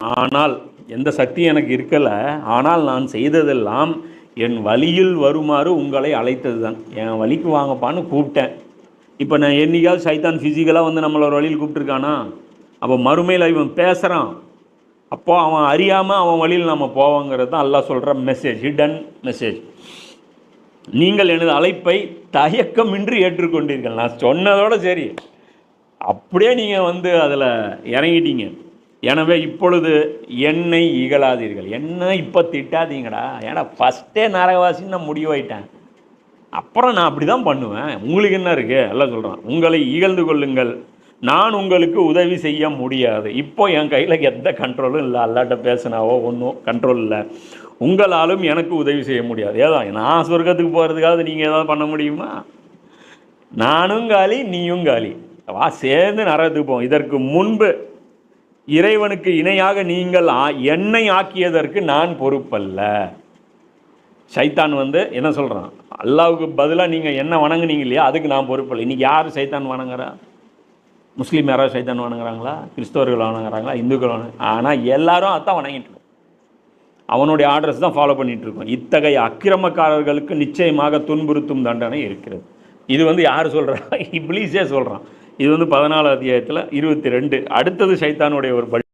ஆனால் எந்த சக்தி எனக்கு இருக்கலை. ஆனால் நான் செய்ததெல்லாம் என் வழியில் வருமாறு உங்களை அழைத்தது தான் என் வழிக்கு வாங்கப்பான்னு கூப்பிட்டேன். இப்போ நான் என்னைக்காவது சைத்தான் ஃபிசிக்கலாக வந்து நம்மளோட வழியில் கூப்பிட்டுருக்கானா? அப்போ மறுமையில் இவன் பேசுகிறான் அப்போது அவன் அறியாமல் அவன் வழியில் நம்ம போவோங்கிறது தான் அல்லாஹ் சொல்கிற மெசேஜ் ஹிடன் மெசேஜ் நீங்கள் எனது அழைப்பை தயக்கமின்றி ஏற்றுக்கொண்டீர்கள். நான் சொன்னதோடு சரி. அப்படியே நீங்கள் வந்து அதில் இறங்கிட்டீங்க. எனவே இப்பொழுது என்னை இகழாதீர்கள். என்ன இப்போ திட்டாதீங்கடா. ஏன்னா ஃபஸ்ட்டே நரகவாசின்னு நான் முடிவாயிட்டேன் அப்புறம் நான் அப்படி தான் பண்ணுவேன். உங்களுக்கு என்ன இருக்குது எல்லாம் சொல்கிறேன் உங்களை இகழ்ந்து கொள்ளுங்கள். நான் உங்களுக்கு உதவி செய்ய முடியாது. இப்போ என் கையில் எந்த கண்ட்ரோலும் இல்லை. அல்லாட்ட பேசினாவோ ஒன்றும் கண்ட்ரோல் இல்லை. உங்களாலும் எனக்கு உதவி செய்ய முடியாது. ஏதோ நான் சொர்க்கத்துக்கு போகிறதுக்காவது நீங்கள் ஏதாவது பண்ண முடியுமா? நானும் காலி நீயும் காலி. வா சேர்ந்து நரகத்துக்கு போவோம். இதற்கு முன்பு இறைவனுக்கு இணையாக நீங்கள் ஆ- என்னை ஆக்கியதற்கு நான் பொறுப்பல்ல. சைத்தான் வந்து என்ன சொல்கிறான் அல்லாவுக்கு பதிலாக நீங்கள் என்ன வணங்குனீங்க இல்லையா அதுக்கு நான் பொறுப்பில்லை. இன்றைக்கி யார் சைத்தான் வணங்குறா? முஸ்லீம் யாராவது சைத்தான் வணங்குறாங்களா? கிறிஸ்தவர்கள் வணங்குறாங்களா? இந்துக்கள் வணங்க ஆனால் எல்லாரும் அதான் வணங்கிட்டு அவனுடைய ஆர்டர்ஸ் தான் ஃபாலோ பண்ணிகிட்ருக்கோம் இத்தகைய அக்கிரமக்காரர்களுக்கு நிச்சயமாக துன்புறுத்தும் தண்டனை இருக்கிறது. இது வந்து யார் சொல்கிறா இப்ளீஸே சொல்கிறான் இது வந்து பதினாலு அத்தியாயத்தில் இருபத்தி ரெண்டு. அடுத்தது சைத்தானுடைய ஒரு படி